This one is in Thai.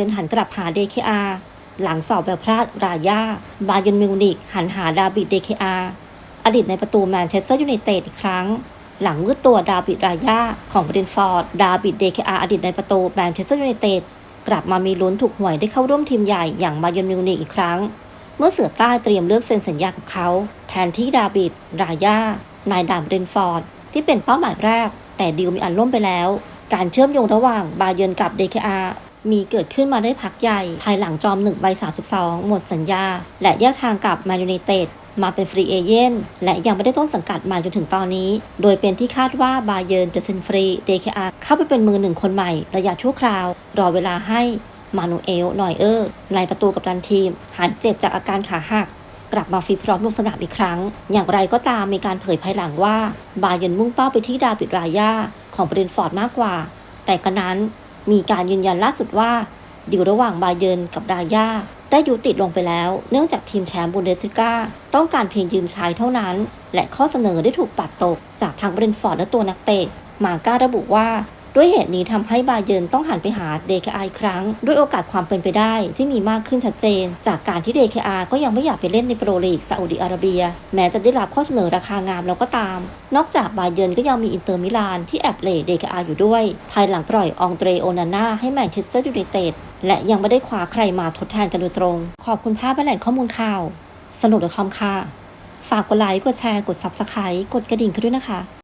เยินหันกลับหา DKR หลังสอบแบบพลาดรายาบาเยินมิวนิกหันหาดาบิด DKR อาอดีตในประตูแมนเชสเตอร์ยูไนเต็ดอีกครั้ง หลังมืดตัวดาบิดรายาของบรินฟอร์ด ดาบิด DKR อาอดีตในประตูแมนเชสเตอร์ยูไนเต็ดกลับมามีลุ้นถูกหวยได้เข้าร่วมทีมใหญ่อย่างบาเยินมิวนิกอีกครั้ง เมื่อเสือใต้เตรียมเลือกเซ็นสัญญากับเขา แทนที่ดาบิดรายานายดามเรนฟอร์ด ที่เป็นเป้าหมายแรก แต่ดีลมีอันล่มไปแล้ว การเชื่อมโยงระหว่างบาเยินกับ DKR มีเกิดขึ้นมาได้พักใหญ่ ภายหลังจอมหนึ่งใบ32 หมดสัญญา และแยกทางกับแมนยูไนเต็ดมาเป็นฟรีเอเย่นและยังไม่ได้ต้นสังกัดมาจนถึงตอนนี้ โดยเป็นที่คาดว่าบาเยิร์นจะเซ็นฟรี DKR เข้าไปเป็นมือหนึ่งคนใหม่ ระยะชั่วคราว รอเวลาให้มานูเอลนอยเออร์ในประตูกับดันทีม หายเจ็บจากอาการขาหัก กลับมาฟิตพร้อมลงสนามอีกครั้ง อย่างไรก็ตามมีการเผยภายหลังว่า บาเยิร์นมุ่งเป้าไปที่ดาวิดรายาของเบรนฟอร์ดมากกว่า แต่กระนั้น มีการยืนยันล่าสุดว่าดิวระหว่างบาเยินกับรายาได้ยุติลงไปแล้ว เนื่องจากทีมแชมป์บุนเดสลิก้าต้องการเพียงยืมชายเท่านั้น และข้อเสนอได้ถูกปัดตก จากทางเบรนฟอร์ดและตัวนักเตะ มาก้าระบุว่า ด้วยเหตุนี้ทำให้บาเยินต้องหันไปหา DKR อีกครั้ง ด้วยโอกาสความเป็นไปได้ที่มีมากขึ้นชัดเจน จากการที่ DKR ก็ยังไม่อยากไปเล่นในโปรลีกซาอุดิอาระเบีย แม้จะได้รับข้อเสนอราคางามแล้วก็ตาม นอกจากบาเยินก็ยังมีอินเตอร์มิลานที่แอบเล่ DKR ออยู่ด้วย ภายหลังปล่อยอองเตรโอนาน่าให้แมนเชสเตอร์ยูไนเต็ดและยังไม่ได้คว้าใครมาทดแทนกันโดยตรง ขอบคุณภาพและแหล่งข้อมูลข่าว สนุกดอคอมค่ะ ฝากกดไลค์ กดแชร์ กด Subscribe กดกระดิ่งกันด้วยนะคะ